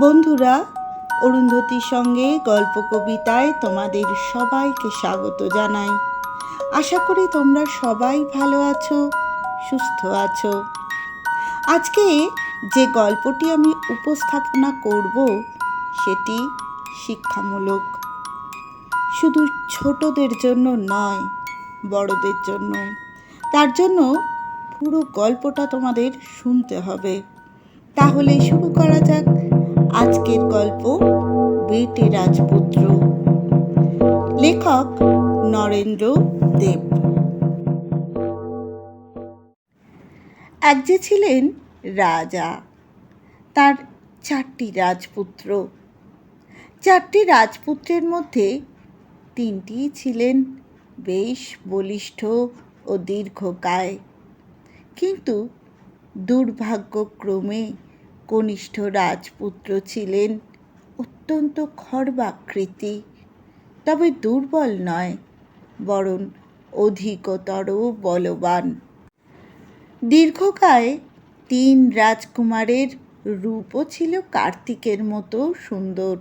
বন্ধুরা অরুন্ধতির সঙ্গে গল্প কবিতায় তোমাদের সবাইকে স্বাগত জানাই। আশা করি তোমরা সবাই ভালো আছো, সুস্থ আছো। আজকে যে গল্পটি আমি উপস্থাপনা করব, সেটি শিক্ষামূলক। শুধু ছোটদের জন্য নয়, বড়দের জন্য। তার জন্য পুরো গল্পটা তোমাদের শুনতে হবে। তাহলে শুরু করা যাক। আজকের গল্প বেটে রাজপুত্র। লেখক নরেন্দ্র দেব। এক যে ছিলেন রাজা, তার চারটি রাজপুত্র। চারটি রাজপুত্রের মধ্যে তিনটি ছিলেন বেশ বলিষ্ঠ ও দীর্ঘকায়। কিন্তু দুর্ভাগ্যক্রমে কনিষ্ঠ রাজপুত্র ছিলেন অত্যন্ত খর্বাকৃতি, তবে দুর্বল নয়, বরং অধিকতর বলবান। দীর্ঘকায় তিন রাজকুমারের রূপও ছিল কার্তিকের মতো সুন্দর।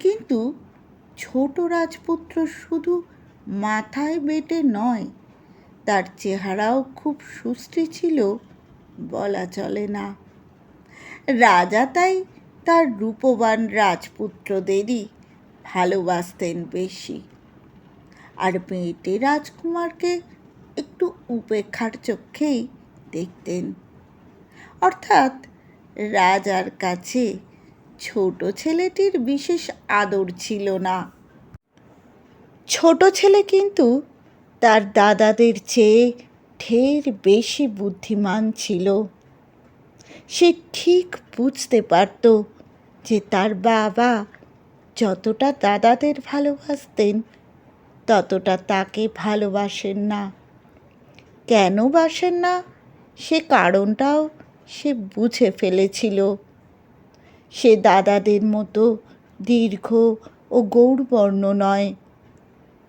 কিন্তু ছোট রাজপুত্র শুধু মাথায় বেটে নয়, তার চেহারাও খুব সুস্থি ছিল, বলা চলে না। রাজা তাই তার রূপবান রাজপুত্রদেরই ভালোবাসতেন বেশি। আর মেয়েটি রাজকুমারকে একটু উপেক্ষার চোখেই দেখতেন। অর্থাৎ রাজার কাছে ছোট ছেলেটির বিশেষ আদর ছিল না। ছোট ছেলে কিন্তু তার দাদাদের চেয়ে ঢের বেশি বুদ্ধিমান ছিল। সে ঠিক বুঝতে পারত যে তার বাবা যতটা দাদাদের ভালোবাসতেন, ততটা তাকে ভালোবাসেন না। কেন বাসেন না? সে কারণটাও সে বুঝে ফেলেছিল। সে দাদাদের মতো দীর্ঘ ও গৌরবর্ণ নয়।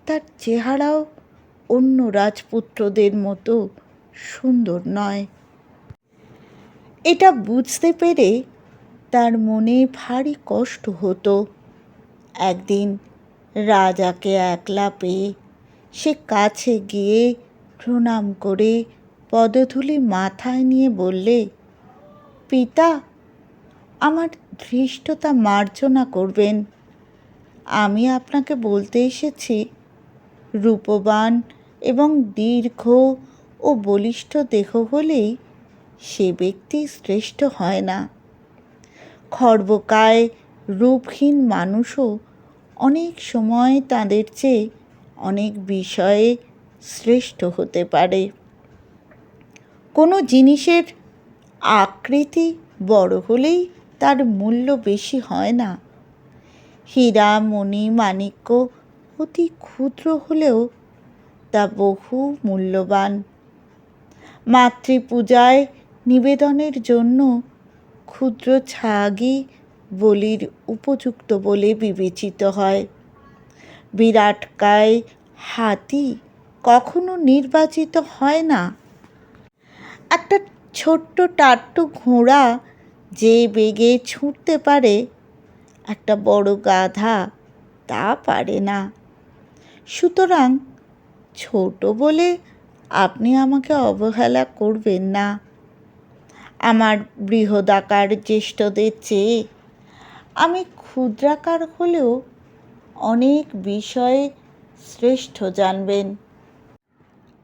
তার চেহারাও অন্য রাজপুত্রদের মতো সুন্দর নয়। এটা বুঝতে পেরে তার মনে ভারী কষ্ট হতো। একদিন রাজাকে একলা পেয়ে সে কাছে গিয়ে প্রণাম করে পদধূলি মাথায় নিয়ে বললে, পিতা, আমার ধৃষ্টতা মার্জনা করবেন। আমি আপনাকে বলতে এসেছি, রূপবান এবং দীর্ঘ ও বলিষ্ঠ দেহ হলেই সে ব্যক্তি শ্রেষ্ঠ হয় না। খর্বকায় রূপহীন মানুষও অনেক সময় তাদের চেয়ে অনেক বিষয়ে শ্রেষ্ঠ হতে পারে। কোনো জিনিসের আকৃতি বড় হলেই তার মূল্য বেশি হয় না। হীরা, মণি, মাণিক্য অতি ক্ষুদ্র হলেও তা বহু মূল্যবান। মাতৃপূজায় নিবেদনের জন্য ক্ষুদ্র ছাগই বলির উপযুক্ত বলে বিবেচিত হয়। বিরাটকায় হাতি কখনো নির্বাচিত হয় না। একটা ছোট্ট টাট্টু ঘোড়া যে বেগে ছুটতে পারে, একটা বড় গাধা তা পারে না। সুতরাং ছোট বলে আপনি আমাকে অবহেলা করবেন না। আমার বৃহদাকার জ্যেষ্ঠদের চেয়ে। আমি ক্ষুদ্রাকার হলেও অনেক বিষয়ে শ্রেষ্ঠ জানবেন।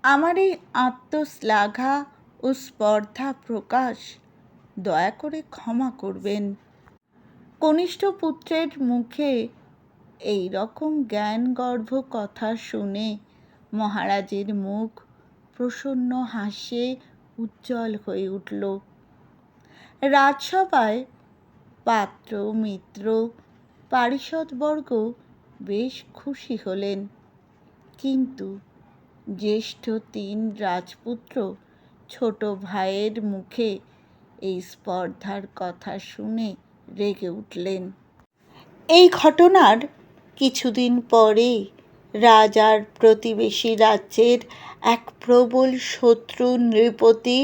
আমার এই আত্মশ্লাঘা ও স্পর্ধা প্রকাশ দয়া করে ক্ষমা করবেন। কনিষ্ঠ পুত্রের মুখে এই রকম জ্ঞানগর্ভ কথা শুনে মহারাজের মুখ প্রসন্ন হাসে উজ্জ্বল হয়ে উঠল। রাজসভায় পাত্র, মিত্র, পারিষদবর্গ বেশ খুশি হলেন। কিন্তু জ্যেষ্ঠ তিন রাজপুত্র ছোট ভাইয়ের মুখে এই স্পর্ধার কথা শুনে রেগে উঠলেন। এই ঘটনার কিছুদিন পরে রাজার প্রতিবেশী রাজ্যের এক প্রবল শত্রু নৃপতি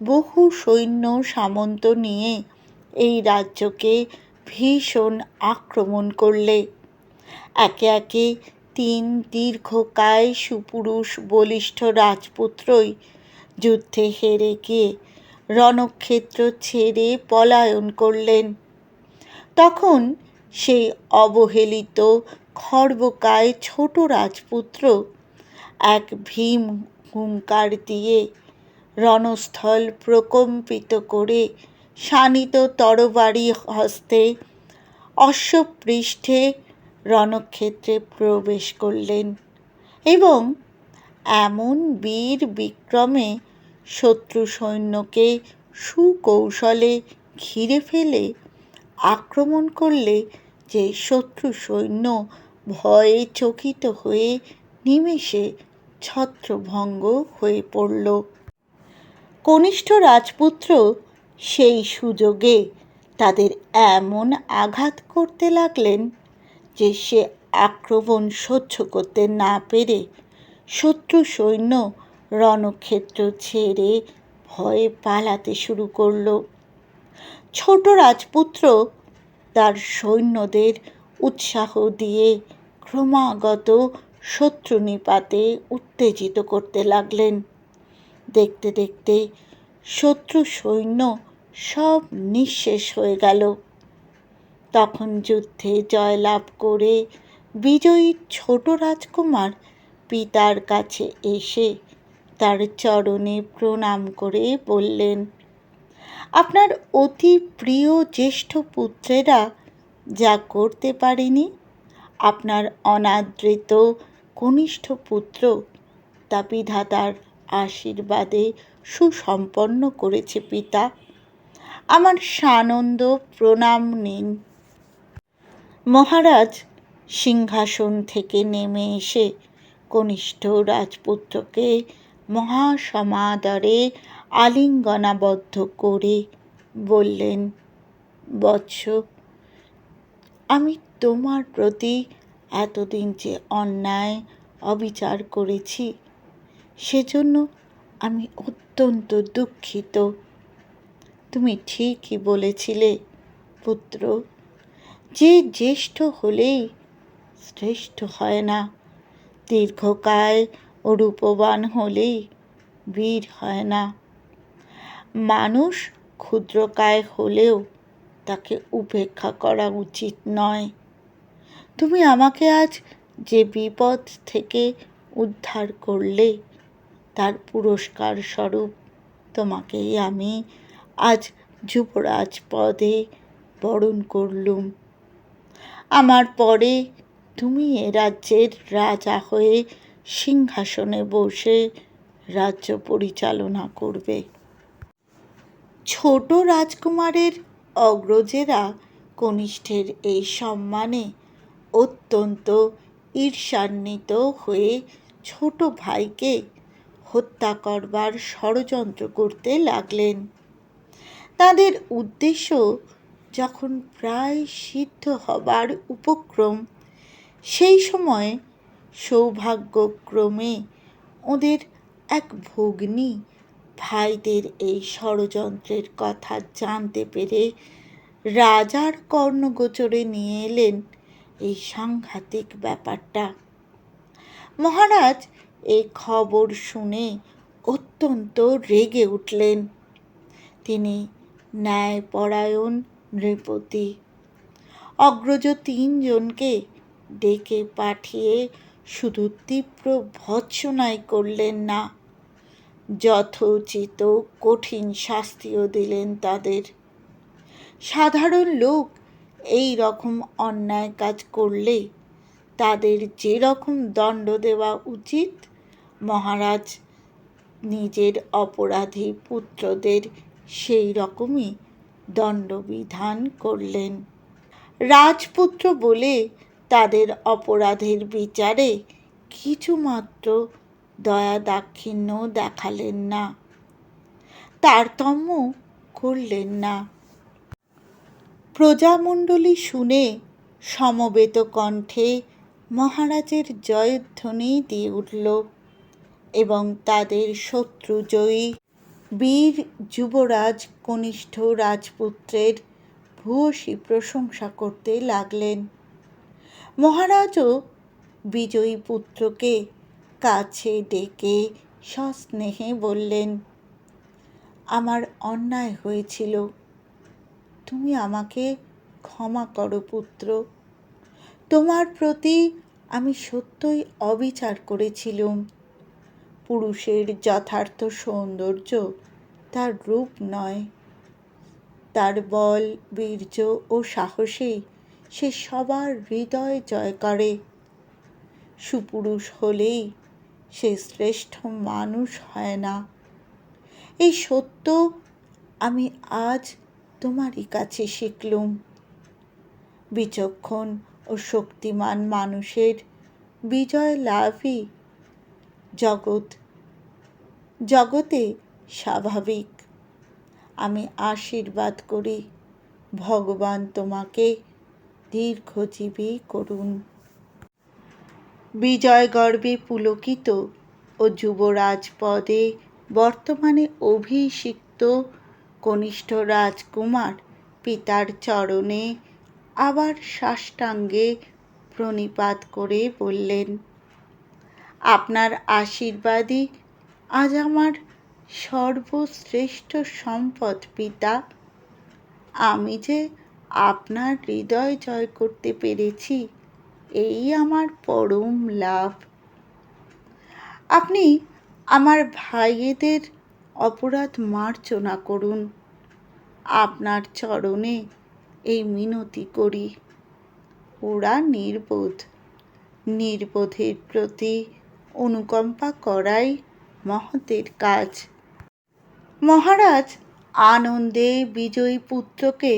বহু সৈন্য সামন্ত নিয়ে এই রাজ্যকে ভীষণ আক্রমণ করলে। একে একে তিন দীর্ঘকায় সুপুরুষ বলিষ্ঠ রাজপুত্রই যুদ্ধে হেরে গিয়ে রণক্ষেত্র ছেড়ে পলায়ন করলেন। তখন সেই অবহেলিত খর্বকায় ছোট রাজপুত্র এক ভীম হুঙ্কার দিয়ে রণস্থল প্রকম্পিত করে শানিত তরবারি হস্তে অশ্বপৃষ্ঠে রণক্ষেত্রে প্রবেশ করলেন এবং এমন বীর বিক্রমে শত্রু সৈন্যকে সুকৌশলে ঘিরে ফেলে আক্রমণ করলে যে শত্রু সৈন্য ভয়ে চকিত হয়ে নিমেষে ছত্রভঙ্গ হয়ে পড়ল। কনিষ্ঠ রাজপুত্র সেই সুযোগে তাদের এমন আঘাত করতে লাগলেন যে সে আক্রমণ সহ্য করতে না পেরে শত্রু সৈন্য রণক্ষেত্র ছেড়ে ভয়ে পালাতে শুরু করল। ছোট রাজপুত্র তার সৈন্যদের উৎসাহ দিয়ে ক্রমাগত শত্রু নিপাতে উত্তেজিত করতে লাগলেন। দেখতে দেখতে শত্রু সৈন্য সব নিঃশেষ হয়ে গেল। তখন যুদ্ধে জয়লাভ করে বিজয়ী ছোট রাজকুমার পিতার কাছে এসে তার চরণে প্রণাম করে বললেন, আপনার অতি প্রিয় জ্যেষ্ঠ পুত্রেরা যা করতে পারেনি, আপনার অনাদৃত কনিষ্ঠ পুত্র তা বিধাতার আশীর্বাদে সুসম্পন্ন করেছে পিতা। আমার সানন্দ প্রণাম নিন। মহারাজ সিংহাসন থেকে নেমে এসে কনিষ্ঠ রাজপুত্রকে মহাসমাদরে আলিঙ্গনাবদ্ধ করে বললেন, বৎস, আমি তোমার প্রতি এতদিন যে অন্যায় অবিচার করেছি সেজন্য আমি অত্যন্ত দুঃখিত। তুমি ঠিকই বলেছিলে, পুত্র। যে জ্যেষ্ঠ হলেই শ্রেষ্ঠ হয় না। দীর্ঘকায় ও রূপবান হলেই বীর হয় না। মানুষ ক্ষুদ্রকায় হলেও তাকে উপেক্ষা করা উচিত নয়। তুমি আমাকে আজ যে বিপদ থেকে উদ্ধার করলে তার পুরস্কার স্বরূপ তোমাকেই আমি আজ যুবরাজ পদে বরণ করলুম। আমার পরে তুমি এ রাজ্যের রাজা হয়ে সিংহাসনে বসে রাজ্য পরিচালনা করবে। ছোট রাজকুমারের অগ্রজেরা কনিষ্ঠের এই সম্মানে অত্যন্ত ঈর্ষান্বিত হয়ে ছোট ভাইকে হত্যা করবার ষড়যন্ত্র করতে লাগলেন। তাদের উদ্দেশ্য যখন প্রায় সিদ্ধ হবার উপক্রম, সেই সময় সৌভাগ্যক্রমে ওদের এক ভগ্নী ভাইদের এই ষড়যন্ত্রের কথা জানতে পেরে রাজার কর্ণগোচরে নিয়ে এলেন এই সাংঘাতিক ব্যাপারটা। মহারাজ এই খবর শুনে অত্যন্ত রেগে উঠলেন। তিনি ন্যায়পরায়ণ নৃপতি। অগ্রজ তিনজনকে ডেকে পাঠিয়ে শুধু তীব্র ভৎসনাই করলেন না, যথোচিত কঠিন শাস্তিও দিলেন তাদের। সাধারণ লোক এই রকম অন্যায় কাজ করলে তাদের যে রকম দণ্ড দেওয়া উচিত মহারাজ নিজের অপরাধী পুত্রদের সেই রকমই দণ্ডবিধান করলেন। রাজপুত্র বলে তাদের অপরাধের বিচারে কিছুমাত্র দয়া দাক্ষিণ্য দেখালেন না, তারতম্য করলেন না। প্রজামণ্ডলী শুনে সমবেত কণ্ঠে মহারাজের জয়ধ্বনি দিয়ে উঠল। এবং তাদের শত্রুজয়ী বীর যুবরাজ কনিষ্ঠ রাজপুত্রের ভূয়সী প্রশংসা করতে লাগলেন। মহারাজও বিজয়ী পুত্রকে কাছে ডেকে সস্নেহে বললেন, আমার অন্যায় হয়েছিল। তুমি আমাকে ক্ষমা করো পুত্র। তোমার প্রতি আমি সত্যই অবিচার করেছিলুম। পুরুষের যথার্থ সৌন্দর্য তার রূপ নয়। তার বল, বীর্য ও সাহসেই সে সবার হৃদয় জয় করে। সুপুরুষ হলেই সে শ্রেষ্ঠ মানুষ হয় না। এই সত্য আমি আজ তোমারই কাছে শিখলুম। বিচক্ষণ ও শক্তিমান মানুষের বিজয় লাভই জগৎ। জগতে স্বাভাবিক। আমি আশীর্বাদ করি। ভগবান তোমাকে দীর্ঘজীবী করুন। বিজয় গর্বে পুলকিত ও যুবরাজ পদে বর্তমানে অভিষিক্ত কনিষ্ঠ রাজকুমার পিতার চরণে আবার সাষ্টাঙ্গে প্রণিপাত করে বললেন আপনার আশীর্বাদই আজ আমার সর্বশ্রেষ্ঠ সম্পদ, পিতা। আমি যে আপনার হৃদয় জয় করতে পেরেছি, এই আমার পরম লাভ। আপনি আমার ভাইয়েদের অপরাধ মার্জনা করুন। আপনার চরণে এই মিনতি করি। ওরা নির্বোধ, নির্বোধের প্রতি অনুকম্পা করাই মহতের কাজ। মহারাজ আনন্দে বিজয়ী পুত্রকে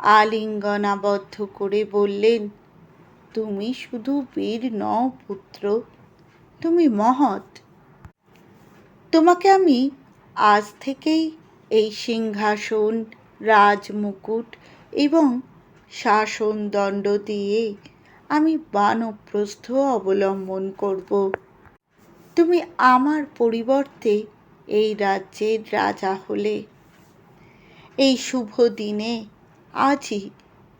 আলিঙ্গনাবদ্ধ করে বললেন, তুমি শুধু বীর নও পুত্র, তুমি মহৎ। তোমাকে আমি আজ থেকেই এই সিংহাসন, রাজমুকুট এবং শাসন দণ্ড দিয়ে আমি বানপ্রস্থ অবলম্বন করব। তুমি আমার পরিবর্তে এই রাজ্যের রাজা হলে। এই শুভ দিনে আজই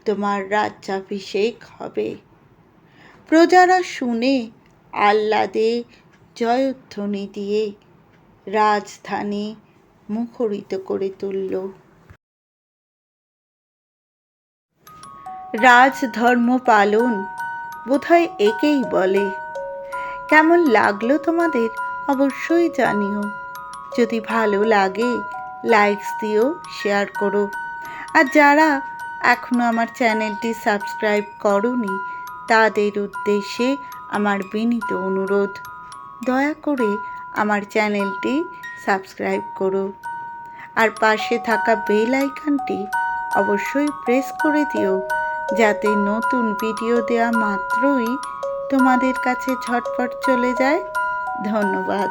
তোমার রাজ্যাভিষেক হবে। প্রজারা শুনে আহ্লাদে জয়ধ্বনি দিয়ে রাজধানী মুখরিত করে তুলল। রাজধর্ম পালন বোধহয় একেই বলে। কেমন লাগল তোমাদের অবশ্যই জানিও। যদি ভালো লাগে লাইকস দিও শেয়ার করো। আর যারা এখনও আমার চ্যানেলটি সাবস্ক্রাইব করনি, তাদের উদ্দেশ্যে আমার বিনীত অনুরোধ, দয়া করে আমার চ্যানেলটি সাবস্ক্রাইব করো। আর পাশে থাকা বেল আইকনটি অবশ্যই প্রেস করে দিও, যাতে নতুন ভিডিও দেওয়া মাত্রই তোমাদের কাছে ঝটপট চলে যায়। ধন্যবাদ।